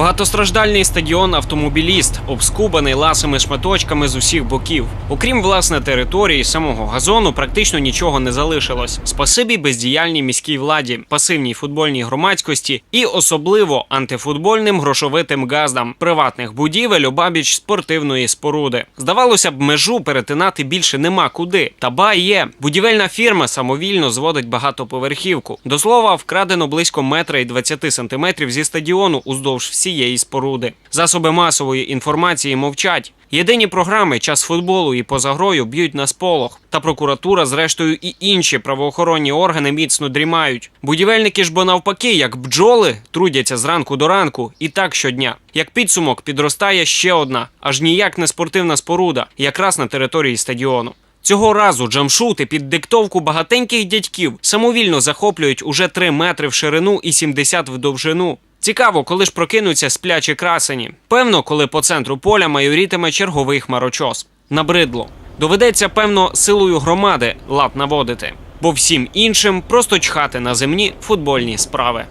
Багатостраждальний стадіон автомобіліст, обскубаний ласими шматочками з усіх боків. Окрім власне території самого газону, практично нічого не залишилось. Спасибі бездіяльній міській владі, пасивній футбольній громадськості і особливо антифутбольним грошовитим газдам приватних будівель обабіч спортивної споруди. Здавалося б, межу перетинати більше нема куди. Та ба є. Будівельна фірма самовільно зводить багатоповерхівку. До слова, вкрадено близько метра і 20 сантиметрів зі стадіону уздовж всієї споруди. Засоби масової інформації мовчать. Єдині програми час футболу і поза грою б'ють на сполох. Та прокуратура, зрештою, і інші правоохоронні органи міцно дрімають. Будівельники ж бо навпаки, як бджоли, трудяться зранку до ранку, і так щодня. Як підсумок підростає ще одна, аж ніяк не спортивна споруда, якраз на території стадіону. Цього разу джамшути під диктовку багатеньких дядьків самовільно захоплюють уже 3 метри в ширину і 70 в довжину. Цікаво, коли ж прокинуться сплячі красені. Певно, коли по центру поля майорітиме черговий хмарочос. Набридло. Доведеться, певно, силою громади лад наводити, бо всім іншим просто чхати на земні футбольні справи.